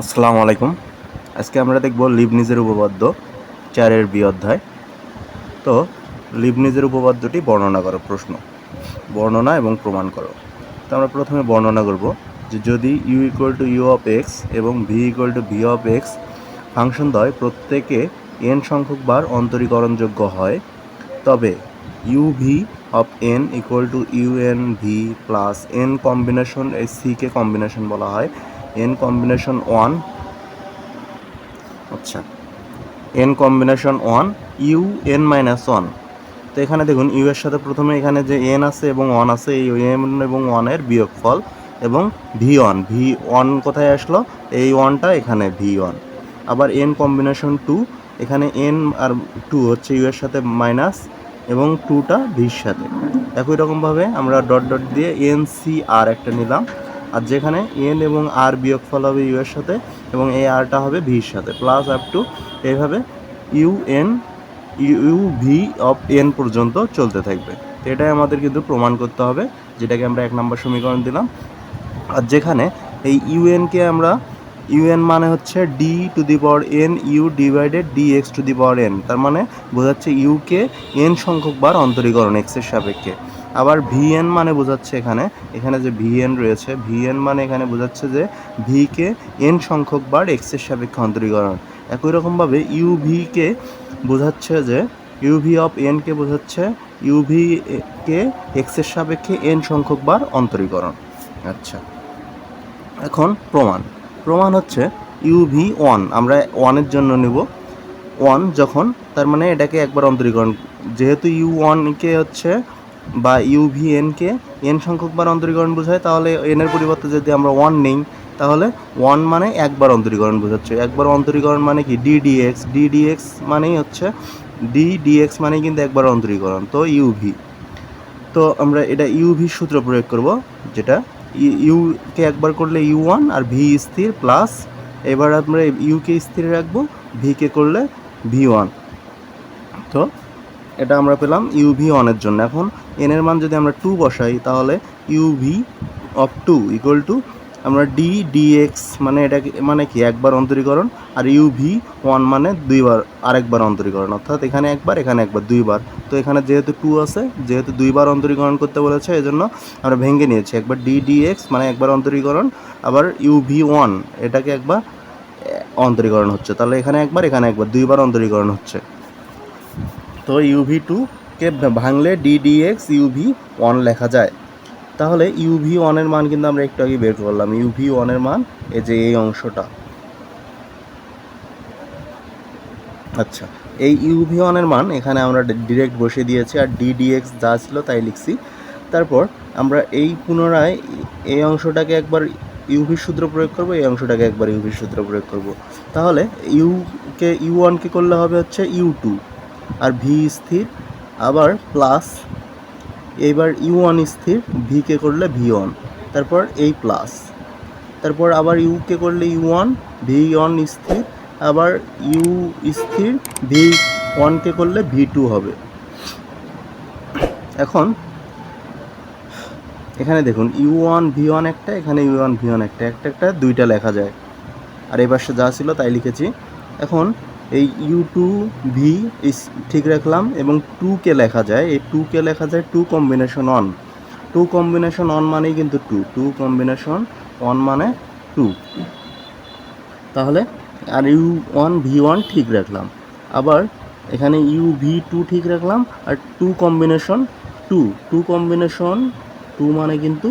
আসসালামু আলাইকুম। আজকে আমরা দেখব লিবনিজের উপপাদ্য চারের বি অধ্যায়। তো লিবনিজের উপপাদ্যটি বর্ণনা করো, প্রশ্ন। বর্ণনা এবং প্রমাণ করো। তো আমরা প্রথমে বর্ণনা করব যে যদি U equal to U of X এবং V equal to V of X function দ্বয় প্রত্যেকে এন সংখ্যক বার অন্তরীকরণযোগ্য হয়, তবে U V of N equal to U N V plus N combination এই সিকে কম্বিনেশন বলা হয়। এন কম্বিনেশন ওয়ান আচ্ছা। N combination one U N minus one তো এখানে দেখুন ইউ এর সাথে প্রথমে এখানে যে এন আছে এবং ওয়ান আছে, এই এন এবং ওয়ানের বিয়োগফল এবং ভি ওয়ান ভি ওয়ান কোথায় আসলো? এই ওয়ানটা এখানে ভি ওয়ান আবার এন কম্বিনেশন টু এখানে এন আর টু হচ্ছে ইউ এর সাথে মাইনাস এবং টুটা ভির সাথে। একই রকমভাবে আমরা ডট ডট দিয়ে এন সি আর একটা নিলাম। আর যেখানে এন এবং আর বিয়োগ ফল হবে ইউ এর সাথে এবং এ আরটা হবে ভির সাথে। প্লাস আপ টু এইভাবে U N U V of N পর্যন্ত চলতে থাকবে। তো এটাই আমাদের কিন্তু প্রমাণ করতে হবে, যেটাকে আমরা এক নম্বর সমীকরণ দিলাম। আর যেখানে এই ইউএনকে আমরা ইউএন মানে হচ্ছে D to the power N U divided D X to the power N তার মানে বোঝাচ্ছে ইউকে এন সংখ্যক বার অন্তরীকরণ এক্সের সাপেক্ষে। আবার ভিএন মানে বোঝাচ্ছে এখানে এখানে যে ভিএন রয়েছে ভিএন মানে এখানে বোঝাচ্ছে যে ভিকে এন সংখ্যক বার এক্সের সাপেক্ষে অন্তরীকরণ। একই রকমভাবে ইউভিকে বোঝাচ্ছে যে ইউভি অফ এনকে বোঝাচ্ছে ইউভি কে এক্সের সাপেক্ষে এন সংখ্যক বার অন্তরীকরণ। আচ্ছা এখন প্রমাণ। প্রমাণ হচ্ছে ইউভি ওয়ান আমরা ওয়ানের জন্য নেব। ওয়ান যখন, তার মানে এটাকে একবার অন্তরীকরণ, যেহেতু ইউ ওয়ানকে হচ্ছে বা ইউভি এনকে এন সংখ্যকবার অন্তরীকরণ বোঝায়, তাহলে এনের পরিবর্তে যদি আমরা ওয়ান নেই, তাহলে ওয়ান মানে একবার অন্তরীকরণ বোঝাচ্ছে। একবার অন্তরীকরণ মানে কি? ডিডিএক্স ডিডিএক্স মানেই হচ্ছে ডি ডিডিএক্স মানেই কিন্তু একবার অন্তরীকরণ, তো ইউভি তো আমরা এটা ইউভি সূত্র প্রয়োগ করব, যেটা ইউকে একবার করলে ইউ ওয়ান আর ভি স্থির প্লাস এবার আমরা ইউকে স্থির রাখব ভিকে করলে ভি ওয়ান তো এটা আমরা পেলাম ইউ ভি ওয়ানের জন্য। এখন এনের মান যদি আমরা টু বসাই, তাহলে U V of two equal to আমরা ডি ডিএক্স মানে এটা মানে কি, একবার অন্তরীকরণ আর ইউভি ওয়ান মানে দুইবার, আরেকবার অন্তরীকরণ। অর্থাৎ এখানে একবার এখানে একবার, দুইবার। তো এখানে যেহেতু টু আছে, যেহেতু দুইবার অন্তরীকরণ করতে বলেছে এই জন্য আমরা ভেঙে নিয়েছি। একবার ডি ডিএক্স মানে একবার অন্তরীকরণ, আবার ইউভি ওয়ান এটাকে একবার অন্তরীকরণ হচ্ছে। তাহলে এখানে একবার এখানে একবার, দুইবার অন্তরীকরণ হচ্ছে। তো ইউভি টুকে ভাঙলে ডিডিএক্স ইউভি ওয়ান লেখা যায়। তাহলে ইউভি ওয়ানের মান কিন্তু আমরা একটু আগে বের করলাম। ইউভি ওয়ানের মান এই যে এই অংশটা। আচ্ছা এই ইউভি ওয়ানের মান এখানে আমরা ডিরেক্ট বসিয়ে দিয়েছি আর ডিডিএক্স যা ছিল তাই লিখছি। তারপর আমরা এই পুনরায় এই অংশটাকে একবার ইউভি সূত্র প্রয়োগ করব, এই অংশটাকে একবার ইউভি সূত্র প্রয়োগ করব। তাহলে ইউকে ইউ ওয়ানকে করলে হবে হচ্ছে ইউ টু আর ভি স্থির, আবার প্লাস এইবার ইউ ওয়ান স্থির ভিকে করলে ভি ওয়ান তারপর এই প্লাস তারপর আবার ইউকে করলে ইউ ওয়ান ভি ওয়ান স্থির, আবার ইউ স্থির ভি ওয়ানকে করলে ভি টু হবে। এখন, এখানে দেখুন ইউ ওয়ান ভি ওয়ান একটা, এখানে ইউ ওয়ান ভি ওয়ান একটা একটা একটা দুইটা লেখা যায়। আর এই পাশে যা ছিল তাই লিখেছি। এখন এই ইউ টু ভি ঠিক রাখলাম এবং টুকে লেখা যায়। এই টুকে লেখা যায় two combination one two combination one মানেই কিন্তু টু টু কম্বিনেশন ওয়ান মানে টু তাহলে আর ইউ ওয়ান ভি ওয়ান ঠিক রাখলাম। আবার এখানে ইউ ভি টু ঠিক রাখলাম আর two combination two two combination two মানে কিন্তু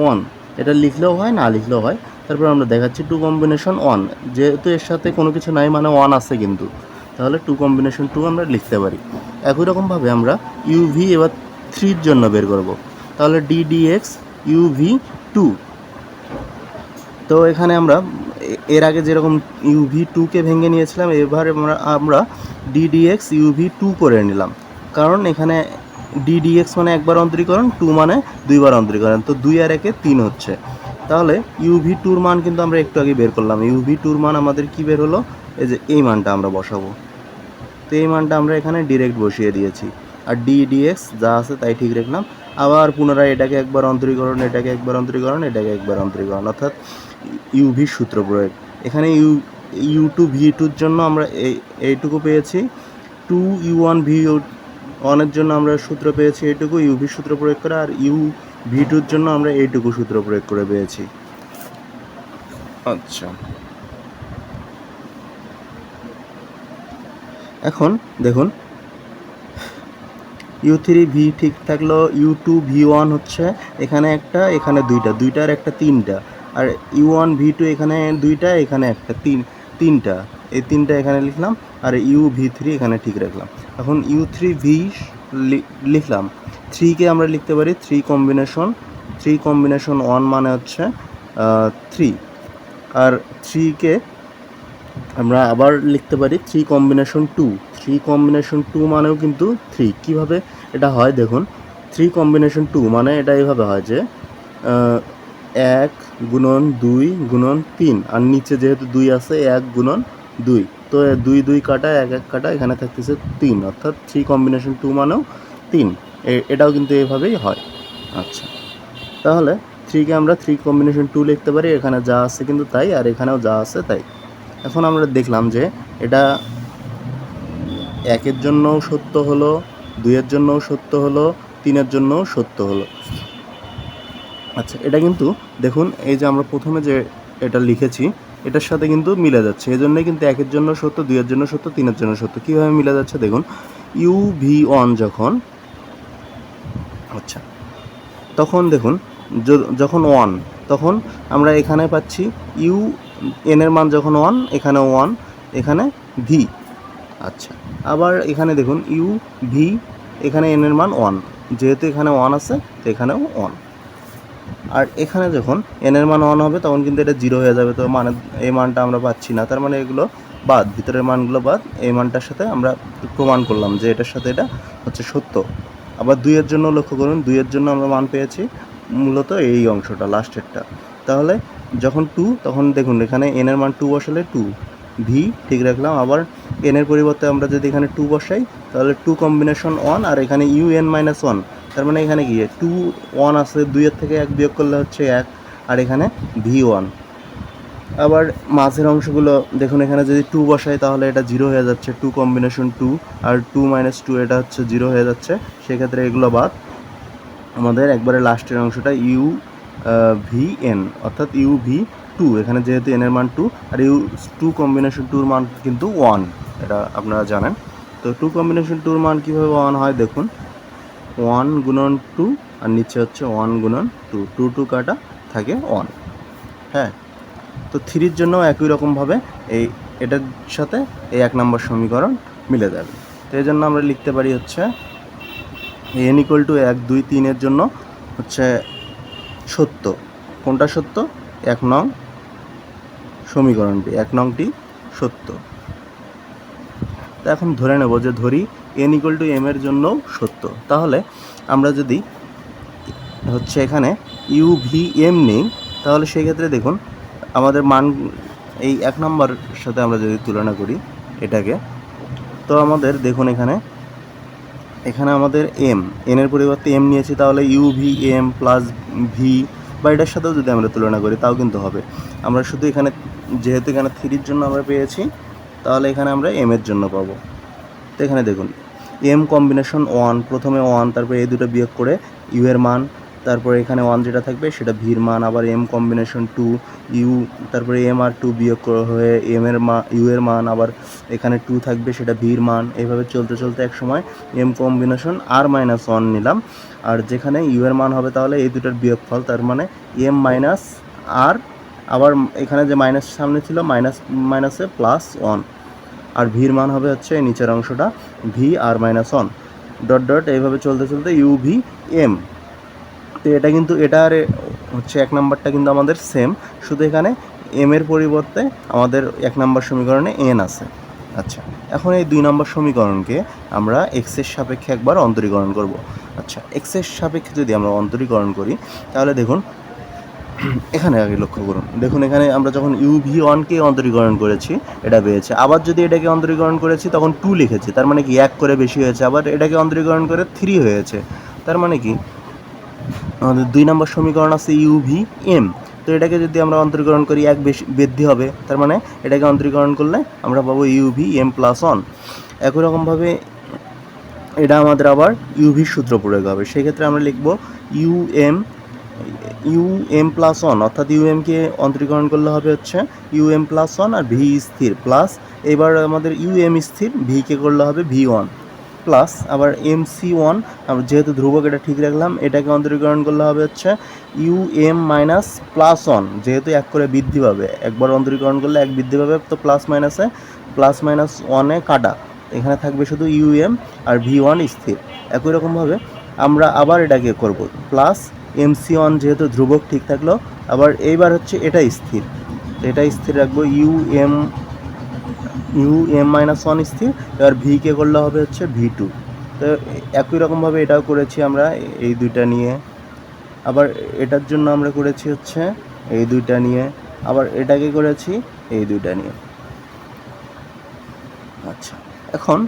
ওয়ান এটা লিখলেও হয়, না লিখলেও হয়। তারপর আমরা দেখাচ্ছি টু কম্বিনেশন ওয়ান যেহেতু এর সাথে কোনো কিছু নাই মানে ওয়ান আছে কিন্তু। তাহলে টু কম্বিনেশন টু আমরা লিখতে পারি। একই রকমভাবে আমরা ইউভি এবার থ্রির জন্য বের করব। তাহলে ডিডিএক্স ইউভি টু তো এখানে আমরা এর আগে যেরকম ইউভি টুকে ভেঙে নিয়েছিলাম, এবার আমরা ডিডিএক্স ইউভি টু করে নিলাম। কারণ এখানে ডিডিএক্স মানে একবার অন্তরীকরণ টু মানে দুইবার অন্তরীকরণ। তো দুই আর একে তিন হচ্ছে। তাহলে ইউভি টুর মান কিন্তু আমরা একটু আগে বের করলাম। ইউভি টুর মান আমাদের কি বের হলো? এই যে এই মানটা আমরা বসাবো। তো এই মানটা আমরা এখানে ডিরেক্ট বসিয়ে দিয়েছি। আর ডি ডিডিএক্স যা আছে তাই ঠিক রাখলাম। আবার পুনরায় এটাকে একবার অন্তরীকরণ, এটাকে একবার অন্তরীকরণ, এটাকে একবার অন্তরীকরণ। অর্থাৎ ইউভি সূত্র প্রয়োগ। এখানে ইউ ইউ টু ভি টুর জন্য আমরা এই, এইটুকু পেয়েছি। টু ইউ ওয়ান ভি ওয়ানের জন্য আমরা সূত্র পেয়েছি এইটুকু। ইউ ভি সূত্র প্রয়োগ করে আর ইউ ভি টুর জন্য আমরা এইটুকু সূত্র প্রয়োগ করে পেয়েছি। আচ্ছা। এখন দেখুন ইউ থ্রি ভি ঠিক থাকল ইউ টু ভি ওয়ান হচ্ছে এখানে একটা, এখানে দুইটা দুইটার একটা তিনটা। আর ইউ ওয়ান ভি টু এখানে দুইটা, এখানে একটা তিন, তিনটা। এই তিনটা এখানে লিখলাম, আর ইউ ভি থ্রি এখানে ঠিক রাখলাম। এখন ইউ থ্রি ভি লিখলাম। থ্রিকে আমরা লিখতে পারি three combination three combination one মানে হচ্ছে থ্রি আর থ্রিকে আমরা আবার লিখতে পারি three combination two three combination two মানেও কিন্তু থ্রি কীভাবে এটা হয় দেখুন থ্রি কম্বিনেশন টু মানে এটা এইভাবে হয় যে এক গুণন দুই গুণন তিন। আর নিচে যেহেতু দুই আছে, এক গুণন দুই। তো দুই দুই কাটা, এক এক কাটা এখানে থাকতেছে তিন। অর্থাৎ থ্রি কম্বিনেশন টু মানেও তিন। এটাও কিন্তু এভাবেই হয়। আচ্ছা। তাহলে থ্রিকে আমরা থ্রি কম্বিনেশন টু লিখতে পারি, এখানে যা আছে কিন্তু তাই, আর এখানেও যা আছে তাই। এখন আমরা দেখলাম যে এটা একের জন্যও সত্য হলো, দুইয়ের জন্যও সত্য হলো, তিনের জন্যও সত্য হলো। আচ্ছা এটা কিন্তু দেখুন, এই যে আমরা প্রথমে যে এটা লিখেছি, এটার সাথে কিন্তু মিলে যাচ্ছে। এই জন্যই কিন্তু একের জন্য সত্য, দুইয়ের জন্য সত্য, তিনের জন্য সত্য। কীভাবে মিলে যাচ্ছে দেখুন ইউ ভি ওয়ান যখন আচ্ছা তখন দেখুন যখন ওয়ান তখন আমরা এখানে পাচ্ছি ইউ এনের মান যখন ওয়ান এখানে ওয়ান এখানে ভি আচ্ছা আবার এখানে দেখুন ইউ ভি এখানে এনের মান ওয়ান যেহেতু এখানে ওয়ান আছে, তো এখানেও ওয়ান আর এখানে যখন এনের মান ওয়ান হবে, তখন কিন্তু এটা জিরো হয়ে যাবে। তো মানে এই মানটা আমরা পাচ্ছি না। তার মানে এগুলো বাদ, ভিতরের মানগুলো বাদ। এই মানটার সাথে আমরা প্রমাণ করলাম যে এটার সাথে এটা হচ্ছে সত্য। আবার দুইয়ের জন্য লক্ষ্য করুন, দুইয়ের জন্য আমরা মান পেয়েছি মূলত এই অংশটা লাস্টেরটা তাহলে যখন টু তখন দেখুন এখানে এনের মান টু বসালে টু ভি ঠিক রাখলাম। আবার এনের পরিবর্তে আমরা যদি এখানে টু বসাই, তাহলে টু কম্বিনেশন ওয়ান আর এখানে ইউ এন মাইনাস ওয়ান তার মানে এখানে কি টু ওয়ান আছে দুইয়ের থেকে এক বিয়োগ করলে হচ্ছে এক, আর এখানে ভি ওয়ান আবার মাঝের অংশগুলো দেখুন, এখানে যদি টু বসাই তাহলে এটা জিরো হয়ে যাচ্ছে। টু কম্বিনেশন টু আর টু মাইনাস টু এটা হচ্ছে জিরো হয়ে যাচ্ছে। সেক্ষেত্রে এগুলো বাদ। আমাদের একবারে লাস্টের অংশটা ইউ ভি এন অর্থাৎ ইউ ভি টু এখানে যেহেতু এনের মান টু আর ইউ টু কম্বিনেশন টুর মান কিন্তু ওয়ান এটা আপনারা জানেন। তো টু কম্বিনেশন টুর মান কীভাবে ওয়ান হয় দেখুন। ওয়ান গুণন টু আর নিচে হচ্ছে ওয়ান গুণন টু টু টু কাটা থাকে ওয়ান হ্যাঁ? তো থ্রির জন্য একই রকমভাবে এই এটার সাথে এই এক নম্বর সমীকরণ মিলে যাবে। তো এই জন্য আমরা লিখতে পারি হচ্ছে এন ইকুয়াল টু এক দুই তিনের জন্য হচ্ছে সত্য কোনটা সত্য এক নং সমীকরণটি, এক নংটি সত্য তো এখন ধরে নেব যে ধরি এন ইকুয়াল টু এম এর জন্যও সত্য তাহলে আমরা যদি হচ্ছে এখানে ইউ ভি এম নেই, তাহলে সেই ক্ষেত্রে দেখুন আমাদের মান, এই এক নম্বর সাথে আমরা যদি তুলনা করি এটাকে, তো আমাদের দেখুন এখানে এখানে আমাদের এম এনের পরিবর্তে এম নিয়েছি, তাহলে u v m plus v বা এটার সাথেও যদি আমরা তুলনা করি, তাও কিন্তু হবে। আমরা শুধু এখানে, যেহেতু এখানে থ্রির জন্য আমরা পেয়েছি, তাহলে এখানে আমরা এম এর জন্য পাবো। তো এখানে দেখুন এম কম্বিনেশন ওয়ান প্রথমে ওয়ান তারপরে এই দুটো বিয়োগ করে ইউ এর মান তারপরে এখানে ওয়ান যেটা থাকবে সেটা ভির মান আবার এম কম্বিনেশন টু ইউ তারপরে এম আর টু বিয়োগ হয়ে এম এর মান ইউ এর মান, আবার এখানে টু থাকবে সেটা ভির মান এভাবে চলতে চলতে এক সময় m combination r minus one নিলাম। আর যেখানে ইউ এর মান হবে তাহলে এই দুটোর বিয়োগফল, তার মানে এম মাইনাস আর আবার এখানে যে মাইনাস সামনে ছিল মাইনাস মাইনাসে প্লাস ওয়ান আর ভির মান হবে হচ্ছে নিচের অংশটা v r minus one dot dot এইভাবে চলতে চলতে ইউ ভি এম তো এটা কিন্তু এটার হচ্ছে এক নাম্বারটা কিন্তু আমাদের সেম শুধু এখানে এম এর পরিবর্তে আমাদের এক নাম্বার সমীকরণে এন আছে। আচ্ছা এখন এই দুই নম্বর সমীকরণকে আমরা এক্সের সাপেক্ষে একবার অন্তরীকরণ করব। আচ্ছা এক্সের সাপেক্ষে যদি আমরা অন্তরীকরণ করি, তাহলে দেখুন, এখানে আগে লক্ষ্য করুন। দেখুন, এখানে আমরা যখন ইউ ভি ওয়ানকে অন্তরীকরণ করেছি, এটা পেয়েছে। আবার যদি এটাকে অন্তরীকরণ করেছি, তখন টু লিখেছে। তার মানে কি, এক করে বেশি হয়েছে। আবার এটাকে অন্তরীকরণ করে থ্রি হয়েছে। তার মানে কি আমাদের দুই নম্বর সমীকরণ আছে ইউ ভি এম তো এটাকে যদি আমরা অন্তরীকরণ করি, এক বেশি বৃদ্ধি হবে। তার মানে এটাকে অন্তরীকরণ করলে আমরা পাবো ইউভি এম প্লাস ওয়ান একই রকমভাবে এটা আমাদের আবার ইউভির সূত্র প্রয়োগ হবে সেক্ষেত্রে আমরা লিখব u m u m plus one অর্থাৎ ইউ এমকে অন্তরীকরণ করলে হবে হচ্ছে ইউ এম প্লাস ওয়ান আর ভি স্থির। প্লাস এবার আমাদের ইউ এম স্থির ভিকে করলে হবে ভি ওয়ান প্লাস আবার এম সি ওয়ান আমরা যেহেতু ধ্রুবক এটা ঠিক রাখলাম, এটাকে অন্তরীকরণ করলে হবে হচ্ছে u m minus plus one যেহেতু এক করে বৃদ্ধি পাবে। একবার অন্তরীকরণ করলে এক বৃদ্ধি পাবে, তো প্লাস মাইনাসে প্লাস মাইনাস ওয়ানে কাটা। এখানে থাকবে শুধু ইউ এম আর ভি ওয়ান স্থির। একই রকমভাবে আমরা আবার এটাকে করব। প্লাস এম সি ওয়ান যেহেতু ধ্রুবক ঠিক থাকল, আবার এইবার হচ্ছে এটা স্থির। এটা স্থির রাখব u m u m minus one স্থির, এবার ভিকে করলে হবে হচ্ছে ভি টু তো একই রকমভাবে এটাও করেছি আমরা এই দুইটা নিয়ে। আবার এটার জন্য আমরা করেছি হচ্ছে এই দুইটা নিয়ে। আবার এটাকে করেছি এই দুইটা নিয়ে। আচ্ছা এখন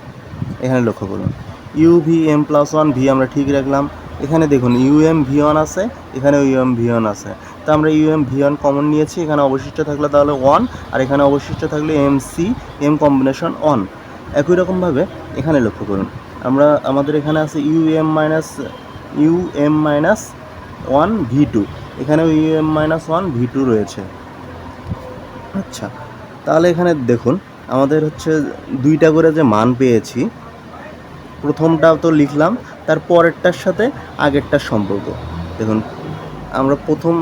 এখানে লক্ষ্য করুন। U v m plus one v আমরা ঠিক রাখলাম। এখানে দেখুন ইউ এম ভি ওয়ান আছে, এখানে ইউ এম ভি ওয়ান আছে। তো আমরা u m v one common নিয়েছি, এখানে অবশিষ্ট থাকলে তাহলে ওয়ান আর এখানে অবশিষ্ট থাকলে m c m combination on একই রকমভাবে এখানে লক্ষ্য করুন, আমরা, আমাদের এখানে আছে u m minus u m minus one v two এখানেও u m minus one v two রয়েছে। আচ্ছা তাহলে এখানে দেখুন, আমাদের হচ্ছে দুইটা করে যে মান পেয়েছি, প্রথমটা তো লিখলাম তার পরেরটার সাথে আগেরটার সম্পর্ক। দেখুন, আমরা প্রথম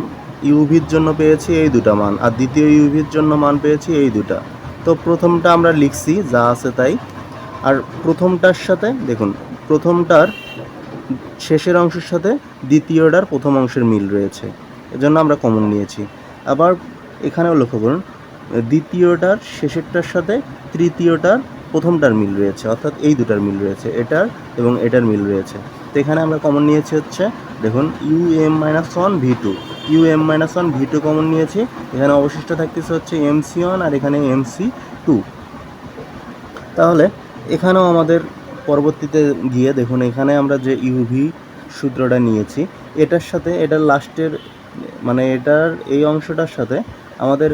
ইউভির জন্য পেয়েছি এই দুটা মান, আর দ্বিতীয় ইউভির জন্য মান পেয়েছি এই দুটা। তো প্রথমটা আমরা লিখছি, যা আছে তাই। আর প্রথমটার সাথে, দেখুন, প্রথমটার শেষের অংশের সাথে দ্বিতীয়টার প্রথম অংশের মিল রয়েছে। এজন্য আমরা কমন নিয়েছি। আবার এখানেও লক্ষ্য করুন, দ্বিতীয়টার শেষেরটার সাথে তৃতীয়টার প্রথমটার মিল রয়েছে, অর্থাৎ এই দুটার মিল রয়েছে, এটার এবং এটার মিল রয়েছে। তো এখানে আমরা কমন নিয়েছি হচ্ছে, দেখুন u m minus one v two u m minus one v two common নিয়েছি, এখানে অবশিষ্ট থাকতেছে হচ্ছে এম সি ওয়ান আর এখানে এম সি টু তাহলে এখানেও আমাদের পরবর্তীতে গিয়ে দেখুন, এখানে আমরা যে ইউভি সূত্রটা নিয়েছি, এটার সাথে, এটার লাস্টের মানে এটার এই অংশটার সাথে আমাদের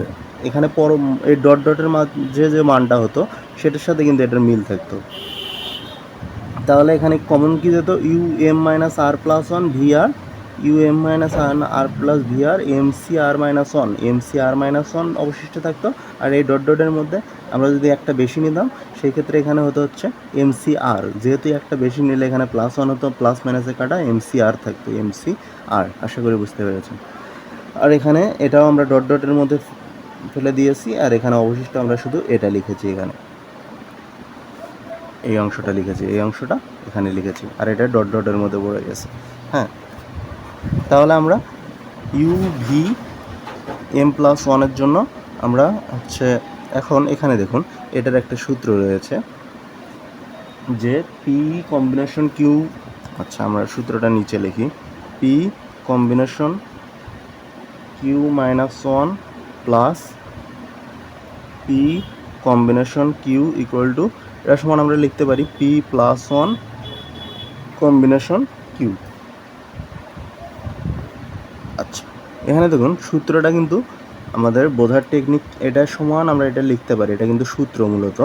এখানে পর এই ডট ডটের মাঝে যে মানটা হতো, সেটার সাথে কিন্তু এটার মিল থাকতো। তাহলে এখানে কমন কি যেত? U m minus r plus one v r u m minus r plus v r m c r minus one m c r minus one অবশিষ্ট থাকতো। আর এই ডট ডটের মধ্যে আমরা যদি একটা বেশি নিতাম, সেই ক্ষেত্রে এখানে হতো হচ্ছে এম সি আর যেহেতু একটা বেশি নিলে এখানে প্লাস ওয়ান হতো প্লাস মাইনাসে কাটা এম সি আর থাকতো এম সি আর আশা করি বুঝতে পেরেছেন। আর এখানে এটাও আমরা ডট ডটের মধ্যে ফেলে দিয়েছি, আর এখানে অবশিষ্ট আমরা শুধু এটা লিখেছি এখানে। এই অংশটা লিখেছি, এই অংশটা এখানে লিখেছি, আর এটা ডট ডটের মধ্যে পড়ে গেছে। হ্যাঁ তাহলে আমরা ইউ ভি এম প্লাস ওয়ানের জন্য আমরা হচ্ছে এখন এখানে দেখুন, এটার একটা সূত্র রয়েছে যে পি কম্বিনেশন কিউ আচ্ছা আমরা সূত্রটা নিচে লিখি p combination q minus one plus p combination q equal to এটা সমান আমরা লিখতে পারি p plus one combination q আচ্ছা এখানে দেখুন, সূত্রটা কিন্তু আমাদের বোঝার টেকনিক এটা সমান আমরা এটা লিখতে পারি, এটা কিন্তু সূত্র মূলত।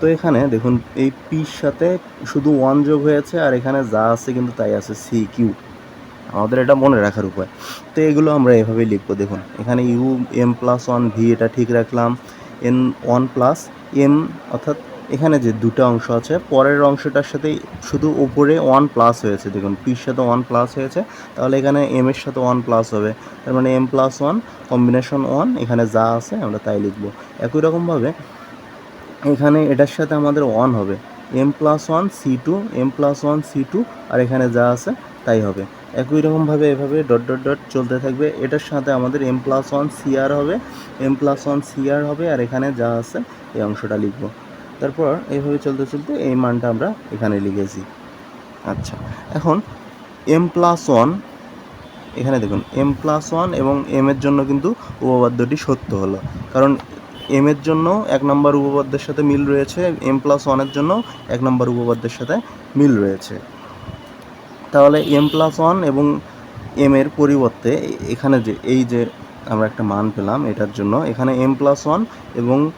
তো এখানে দেখুন, এই পির সাথে শুধু ওয়ান যোগ হয়েছে, আর এখানে যা আছে কিন্তু তাই আছে সি কিউ আমাদের এটা মনে রাখার উপায়। তো এগুলো আমরা এভাবেই লিখব, দেখুন। এখানে u m plus one v এটা ঠিক রাখলাম। এন ওয়ান প্লাস এম অর্থাৎ এখানে যে দুটো অংশ আছে, পরের অংশটার সাথে শুধু উপরে ওয়ান প্লাস হয়েছে। দেখুন পির সাথে ওয়ান প্লাস হয়েছে, তাহলে এখানে এম এর সাথে ওয়ান প্লাস হবে। তার মানে m plus one combination one এখানে যা আছে আমরা তাই লিখব। একই রকমভাবে এখানে এটার সাথে আমাদের ওয়ান হবে। M plus one c two m plus one c two আর এখানে যা আছে তাই হবে। একই রকমভাবে এভাবে ডট ডট ডট চলতে থাকবে। এটার সাথে আমাদের m plus one c r হবে। M plus one c r হবে আর এখানে যা আছে এই অংশটা লিখব। তারপর এইভাবে চলতে চলতে এই মানটা আমরা এখানে লিখেছি। আচ্ছা এখন এম প্লাস ওয়ান এখানে দেখুন এম প্লাস ওয়ান এবং এম এর জন্য কিন্তু উপপাদ্যটি সত্য হলো। কারণ এম এর জন্য এক নম্বর উপপাদ্যের সাথে মিল রয়েছে এম প্লাস ওয়ানের জন্য এক নম্বর উপপাদ্যের সাথে মিল রয়েছে। তাহলে এম প্লাস ওয়ান এবং এম এর পরিবর্তে এখানে যে, এই যে আমরা একটা মান পেলাম, এটার জন্য এখানে এম প্লাস ওয়ান এবং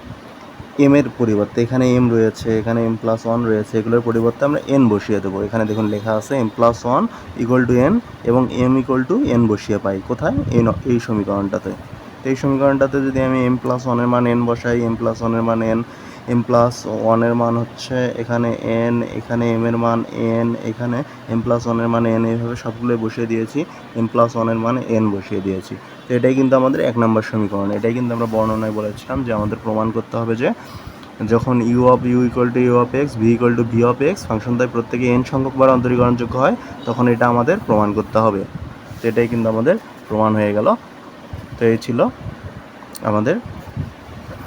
এম এর পরিবর্তে এখানে এম রয়েছে, এখানে এম প্লাস ওয়ান রয়েছে, এগুলোর পরিবর্তে আমরা এন বসিয়ে দেবো। এখানে দেখুন লেখা আছে m plus one equal to n এবং এম ইকুয়াল টু এন বসিয়ে পাই। কোথায়? এই ন- এই সমীকরণটাতে। তো এই সমীকরণটাতে যদি আমি এম প্লাস ওয়ানের মান এন বসাই এম প্লাস ওয়ানের মান এন এম প্লাস ওয়ানের মান হচ্ছে এখানে এন এখানে এম এর মান এন এখানে এম প্লাস ওয়ানের মান এন এইভাবে সবগুলোই বসিয়ে দিয়েছি। এম প্লাস ওয়ানের মান এন বসিয়ে দিয়েছি। তো এটাই কিন্তু আমাদের এক নম্বর সমীকরণ। এটাই কিন্তু আমরা বর্ণনায় বলেছিলাম যে আমাদের প্রমাণ করতে হবে যে যখন u of u equal to u of x v equal to v of x function তাই প্রত্যেকে এন সংখ্যকবার অন্তরীকরণযোগ্য হয়, তখন এটা আমাদের প্রমাণ করতে হবে। তো এটাই কিন্তু আমাদের প্রমাণ হয়ে গেল। তো এই ছিল আমাদের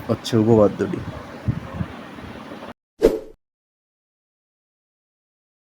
হচ্ছে উপপাদ্যটি।